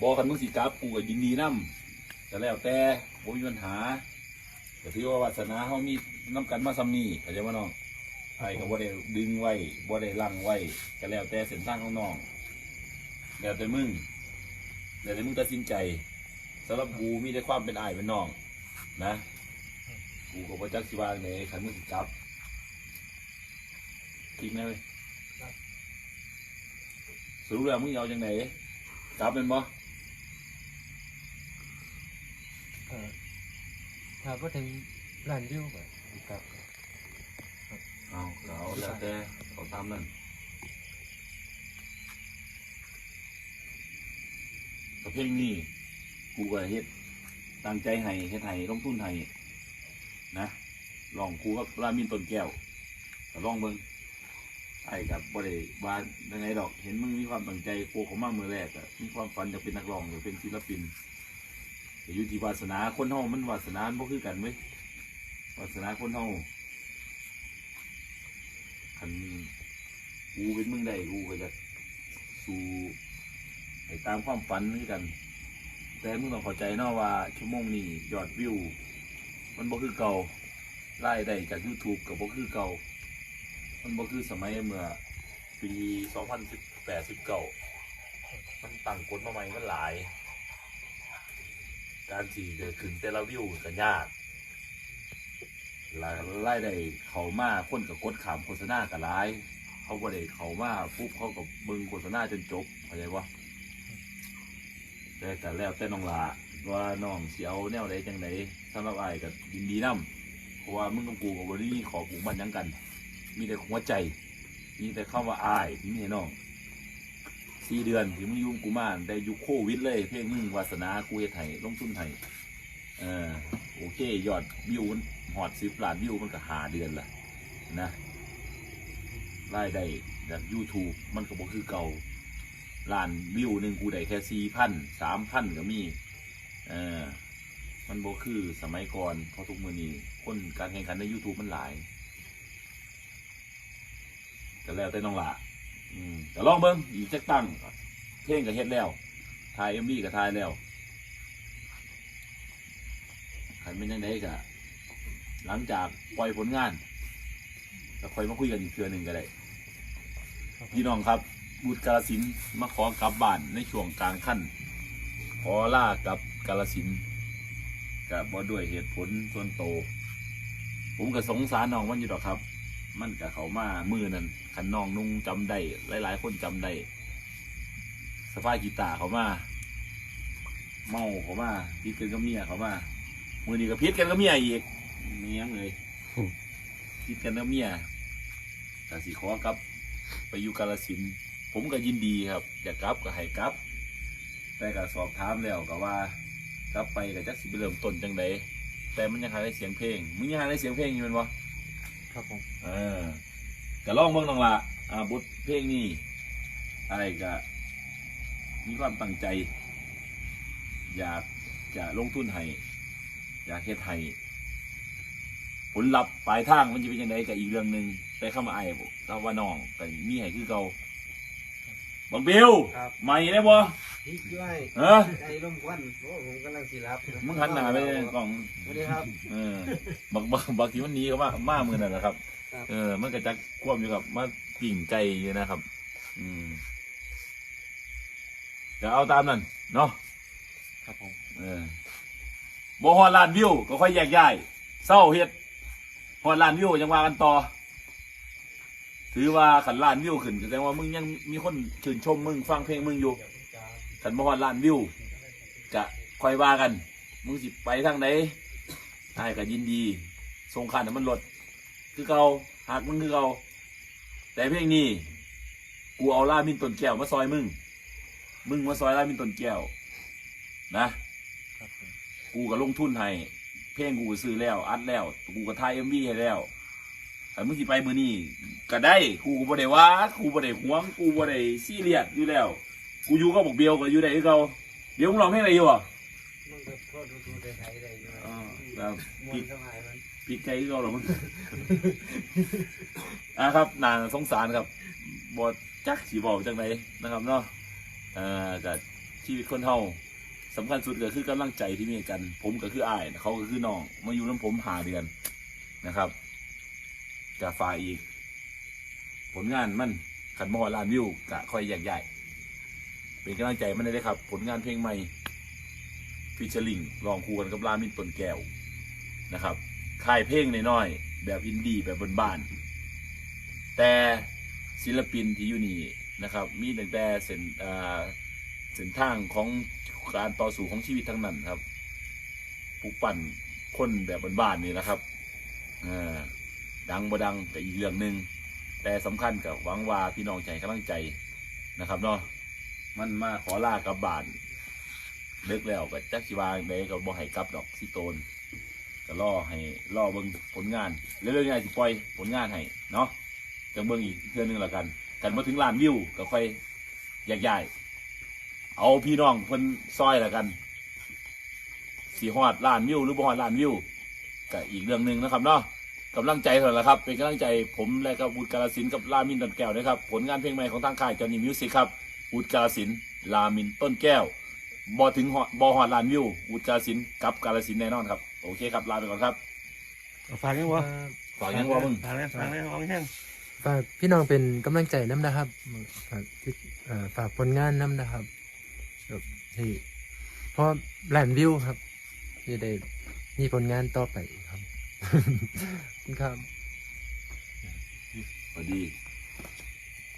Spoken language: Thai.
บอกคันมึงสิกลับกูก็ยินดีนํแต่แล้วแต่บ่มีปัญหาก็ถือว่าวาสนาเฮามีน้ำกันมาซ้ำนี้เข้าใจบ่น้องไอ้ก็บ่ได้ดึงไว้บ่ได้ลังไว้ก็แล้วแต่เส้นทางของน้องแล้วแต่มึงแล้วแต่มึงตัดสินใจสำหรับกูมีแต่ความเป็นอ้ายเป็นน้อง นะกูก็บ่จักสิว่าไหนคันมึงสิกลับทิ้งนะเว้ยสรุปแล้วมึงเอาจังไหนกลับเป็นบ่ เออ ถ้าพอถึงร้านวิวก็สิกลับเอาเอาแล้วแต่เอาตามนั้นแต่เพลงนี้กูก็เฮ็ดตั้งใจให้เฮ็ดให้ลงทุนให้นะลองกูกับรามินต้นแก้วก็ลองเบิ่งไอ้กับบ่ได้ว่ายังไงดอก เห็นมึงมีความตั้งใจโกเขามาเมื่อแรกอะมีความฝันจะเป็นนักร้องอยากเป็นศิลปิน อยู่ที่วาสนาคนเฮามันวาสนาบ่คือกันเว้ยวาสนาคนเฮาคันกูเป็นมึงได้กูก็จะสู้ให้ตามความฝันนี่กัน แต่มึงต้องเข้าใจเนาะว่าชั่วโมงนี้ยอดวิว มันบ่คือเก่ารายได้จาก YouTube กับบ่คือเก่า มันบ่คือสมัยเมื่อปี 2018 19มันตั้งกฎมาใหม่มันหลาย การที่จะขึ้นแต่ละวิวก็ยากรายรายได้เขามาคนกับกดขามโฆษณากับร้าย เขาก็ได้เขามาปุ๊บเขาก็เบิ่งโฆษณาจนจบเข้าใจปะแต่แต่แล้วแต่น้องลาว่าน้องเสียวแนวใดจังใดสำหรับไอ้ายก็ยินดีนํเพราะว่ามึงกับกูกับวันนี้ขอผูกบันยังกัน มีแต่หัวใจ มีแต่เข้าว่าอายที่มีให้น้อง สี่เดือนที่มึงยุ่งกูมาได้ยุคโควิดเลย เพลงมึงวาสนากูเฮ็ดไห้ลงทุนไห้เออโอเค ยอดวิวมันหอดสิบล้านวิวมันก็หาเดือนละนะรายได้จาก YouTube มันก็บ่คือเก่าล้านวิวหนึ่งกูได้แค่สี่พันสามพันก็มีเออมันบ่คือสมัยก่อนเพราะทุกมือนี้คนการแข่งขันใน YouTube มันหลายก็แล้วแต่น้องละ แต่ลองเบิ้งอีกจักตั้งเพลงก็เฮ็ดแล้วถ่ายเอ็มบีก็ถ่ายแล้วขันเป็นยังไงก็หลังจากปล่อยผลงานก็ค่อยมาคุยกันอีกเทือหนึ่งก็ได้พี่น้องครับบุตรกาลสินมาขอกลับบ้านในช่วงกลางขั้นขอล่ากับกาลสินกับบ่ด้วยเหตุผลส่วนโตวผมก็สงสารน้องมันอยู่ดอกครับ มันกับเขามามือนั่นขันน้องนุ่งจำได้หลาย ๆ คนจำได้สภาพกีตาร์เขามา เมาเขามาพิดกันกับเมียเขามามือนี้ก็พิดกันกับเมียอีกเมียงเลยพิดกันกับเมียแต่สิขอกลับ ไปอยู่กาลสิน ผมก็ยินดีครับ อยากกลับก็ให้กลับ แต่ก็สอบถามแล้วก็ว่า กลับไปก็จักสิไปเริ่มต้นจังไดแต่มันยังหาได้เสียงเพลงมึงยังหาได้เสียงเพลงอยู่แมันวะ ครับผม เออก็ลองเบิ่งน้องละอ่าบทเพลงนี้อะไรก็มีความตั้งใจ อยากจะลงทุนให้อยากเฮ็ดให้ผลลัพธ์ปลายทางมันจะเป็นยังไงก็อีกเรื่องหนึ่งแต่เข้ามาไอ้ายบอกเราว่าน้องก็มีให้คือเก่าบักเบลครับ ใหม่ได้บ่ พี่ด้วยเออไอ้ลมควันโอ้ผมกำลังสิรับมึงหันหน้าไปเลยกล่องสวัสดีครับ เออบักบักบักที่มันหนีเขามามามือนั่นแหละครับ ครับ เออ มันก็จะควบอยู่กับมาปิ่งใจอยู่นะครับ อืมเดี๋ยวเอาตามนั้นเนาะครับผมเออบ่ฮอดล้านวิวก็ค่อยแยกย้ายเศร้าเฮ็ดฮอดล้านวิวยังว่ากันต่อ ถือว่าขันล้านวิวขึ้นแสดงว่ามึงยังมีคนชื่นชมมึงฟังเพลงมึงอยู่ ขันบ่ฮอดล้านวิวจะค่อยว่ากัน มึงสิไปทางไหนไอ้ก็ยินดีสงค่าน้ำมันลด คือเกาหากมึงคือเกาแต่เพลงนี้กูเอาล่ามินต้นแก้วมาซอยมึง มึงมาซอยล่ามินต้นแก้ว นะกูก็ลงทุนให้เพลงกูก็ซื้อแล้ว อัดแล้ว กูก็ถ่ายเอ็มวีให้แล้วแต่มึงสิไปมือนี้ก็ได้กูก็บ่ได้ว่ากูบ่ได้หวงกูบ่ได้ซีเรียสอยู่แล้ว กูอยู่กับบอกเบียวก็อยู่ได้คือเก่าเดี๋ยวมึงร้องเพลงอะไรอยู่อะมันก็โทษดูดูได้ไทยได้ด้วยอ่าแล้วมวนสมัยมันพี่ไก่คือเก่าหรอมึง อะครับน่าสงสารครับบอจักสีบอกจังไหนนะครับเนาะเอ่อก็ชีวิตคนเฮาสำคัญสุดก็คือกำลังใจที่มีให้กัน ผมก็คืออ้ายเขาก็คือน้องมาอยู่น้ำผมหาเดือนนะครับจะฝ่ายอีก ผลงานมันขันมอล้านวิวกะค่อยแยกย้าย เป็นกำลังใจมันได้เลยครับ ผลงานเพลงใหม่ฟิชลิงลองคูกันกับลามินต้นแก้วนะครับค่ายเพลงน้อยๆแบบอินดี้แบบบ้านๆแต่ศิลปินที่อยู่นี่นะครับ มีตั้งแต่เส้นอ่เส้นทางของการต่อสู้ของชีวิตทั้งนั้นครับปลูกปั่นคนแบบบ้านๆนี่แหละครับอ่าดังบ่ดังแต่อีกเรื่องหนึ่งแต่สำคัญกับหวังว่าพี่น้องใจกำลังใจนะครับเนาะ มันมาขอลากลับบ้านเลิกแล้วก็จักสิวาเดก็บ่ให้กลับดอกสิโตนก็รอให้รอเบิ่งผลงานเรื่อยๆนี่สิปล่อยผลงานให้เนาะจังเบิ่งอีกเทื่อนึงแล้วกัน กันมาถึงล้านวิวก็ค่อยแยกย้ายเอาพี่น้องเพิ่นซอยแล้วกันสีฮอดล้านวิวหรือบ่ฮอดล้านวิวก็อีกเรื่องหนึ่งนะครับเนาะกำลังใจเถอะละครับ เป็นกำลังใจผมและกับวุฒิกาลสินกับลามินต้นแก้วนะครับ ผลงานเพลงใหม่ของทางค่ายจอห์นนี่มิวสิกครับ วุฒิกาลสินธุ์ลามินต้นแก้วบอถึงฮอดบอฮอดลานวิววุฒิกาลสินธุ์กับกาลสินธุ์แน่นอนครับ โอเคครับลาไปก่อนครับเอาฟังยังวะฝากยังว่ามึงฟังเลยฟังเลยฟังแห้งฝากพี่น้องเป็นกำลังใจน้ำนะครับฝากติดเอ่อฝากผลงานน้ำนะครับแบบที่เพราะแลนวิวครับจะได้มีผลงานต่อไปครับขอบคุณครับสวัสดี